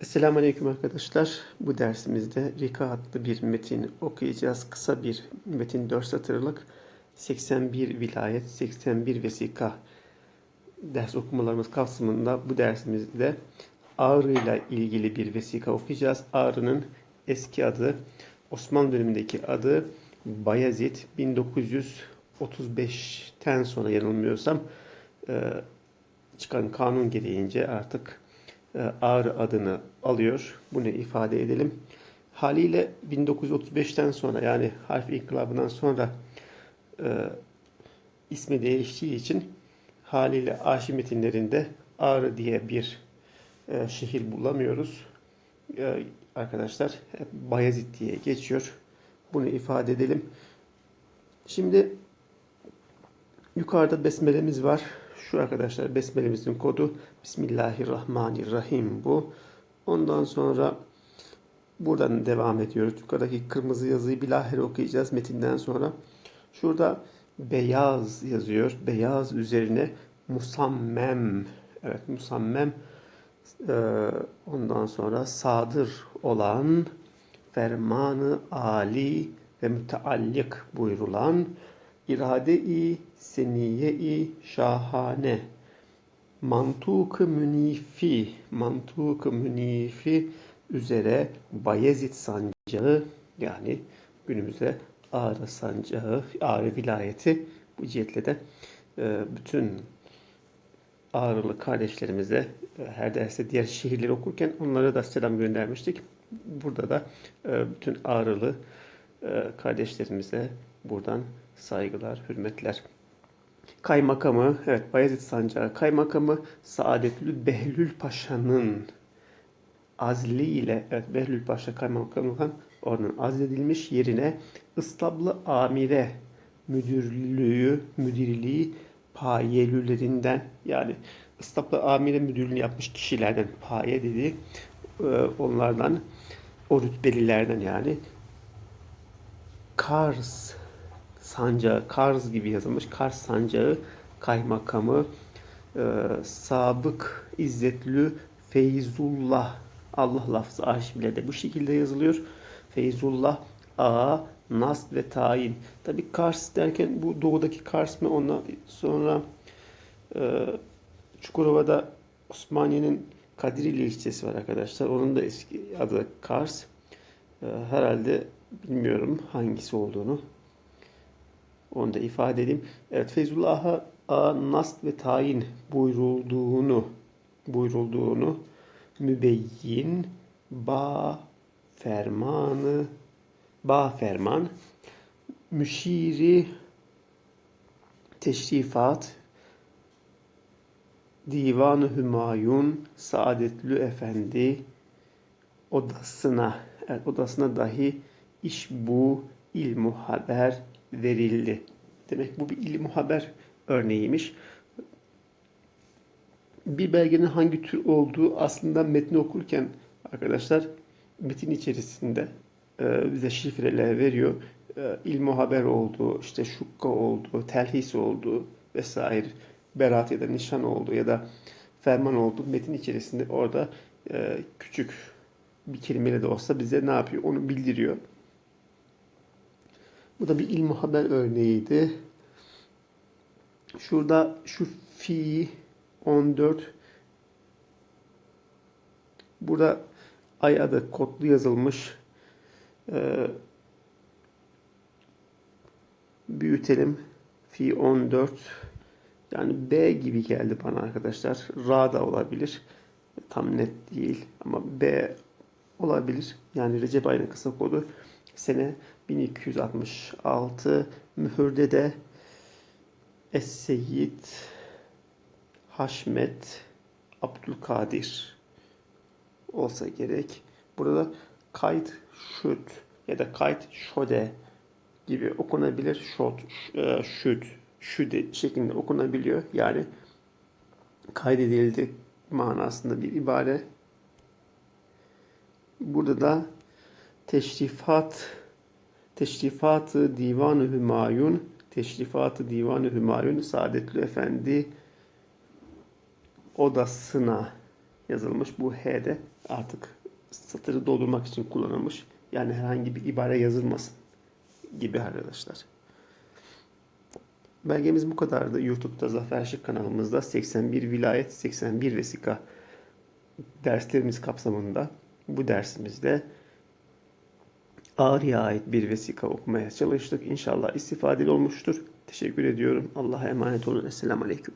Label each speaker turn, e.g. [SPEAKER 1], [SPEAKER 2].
[SPEAKER 1] Esselamu Aleyküm arkadaşlar. Bu dersimizde Rika adlı bir metin okuyacağız. Kısa bir metin 4 satırlık 81 vilayet, 81 vesika ders okumalarımız kapsamında bu dersimizde Ağrı ile ilgili bir vesika okuyacağız. Ağrı'nın eski adı, Osmanlı dönemindeki adı Bayezid. 1935'ten sonra yanılmıyorsam e, çıkan kanun gereğince artık Ağrı adını alıyor. Bunu ifade edelim. Haliyle 1935'ten sonra yani harf inkılabından sonra e, ismi değiştiği için haliyle arşiv metinlerinde Ağrı diye bir e, şehir bulamıyoruz. E, arkadaşlar hep Bayezid diye geçiyor. Bunu ifade edelim. Şimdi yukarıda besmelemiz var. Şu arkadaşlar besmelemizin kodu Bismillahirrahmanirrahim bu. Ondan sonra buradan devam ediyoruz. Yukarıdaki kırmızı yazıyı bilahare okuyacağız metinden sonra. Şurada beyaz yazıyor. Beyaz üzerine musammem. Evet musammem. Ee, ondan sonra sadır olan fermanı ali ve müteallik buyurulan irade-i seniye-i şahane mantuk münifi mantuk münifi üzere Bayezid sancağı yani günümüzde Ağrı sancağı, Ağrı vilayeti bu cihetle de e, bütün Ağrılı kardeşlerimize e, her derste diğer şehirleri okurken onlara da selam göndermiştik. Burada da e, bütün Ağrılı kardeşlerimize buradan saygılar, hürmetler. Kaymakamı, evet Bayezid Sancağı Kaymakamı Saadetlü Behlül Paşa'nın azli ile, evet Behlül Paşa Kaymakamlıktan oradan azledilmiş yerine İstablı Amire Müdürlüğü, müdirliği payelülerinden yani İstablı Amire Müdürlüğünü yapmış kişilerden paye dedi. Onlardan o rütbelilerden yani Kars sancağı, Kars gibi yazılmış. Kars sancağı kaymakamı e, Sabık İzzetlü Feyzullah Allah lafzı arşivlerde bu şekilde yazılıyor. Feyzullah A Nasb ve tayin. Tabi Kars derken bu doğudaki Kars mı ondan sonra e, Çukurova'da Osmaniye'nin Kadirili ilçesi var arkadaşlar. Onun da eski adı Kars. E, herhalde bilmiyorum hangisi olduğunu. Onu da ifade edeyim. Evet Feyzullah'a nasb ve tayin buyurulduğunu buyurulduğunu mübeyyin ba fermanı ba ferman müşiri teşrifat Divanı Hümayun Saadetlü Efendi odasına evet, odasına dahi iş bu ilmu haber verildi. Demek bu bir ilmu haber örneğiymiş. Bir belgenin hangi tür olduğu aslında metni okurken arkadaşlar metin içerisinde e, bize şifreler veriyor. E, ilmu haber olduğu, işte şukka olduğu, telhis olduğu vesaire beraat ya da nişan olduğu ya da ferman olduğu metin içerisinde orada e, küçük bir kelimeyle de olsa bize ne yapıyor? Onu bildiriyor. Bu da bir ilmu haber örneğiydi. Şurada şu fi 14 burada ay adı kodlu yazılmış. Ee, büyütelim. Fi 14 yani B gibi geldi bana arkadaşlar. Ra da olabilir. Tam net değil ama B olabilir. Yani Recep ayının kısa kodu sene 1266 mühürde de Es-Seyyid Haşmet Abdülkadir olsa gerek. Burada kayıt şut ya da kayıt şode gibi okunabilir. Şot, e, şut, şüde şeklinde okunabiliyor. Yani kaydedildi manasında bir ibare. Burada da teşrifat Teşrifatı Divan-ı Hümayun Teşrifatı Divan-ı Hümayun Saadetli Efendi odasına yazılmış. Bu H de artık satırı doldurmak için kullanılmış. Yani herhangi bir ibare yazılmasın gibi arkadaşlar. Belgemiz bu kadardı. YouTube'da Zafer Şık kanalımızda 81 vilayet 81 vesika derslerimiz kapsamında bu dersimizde Ağrı'ya ait bir vesika okumaya çalıştık. İnşallah istifadeli olmuştur. Teşekkür ediyorum. Allah'a emanet olun. Esselamu Aleyküm.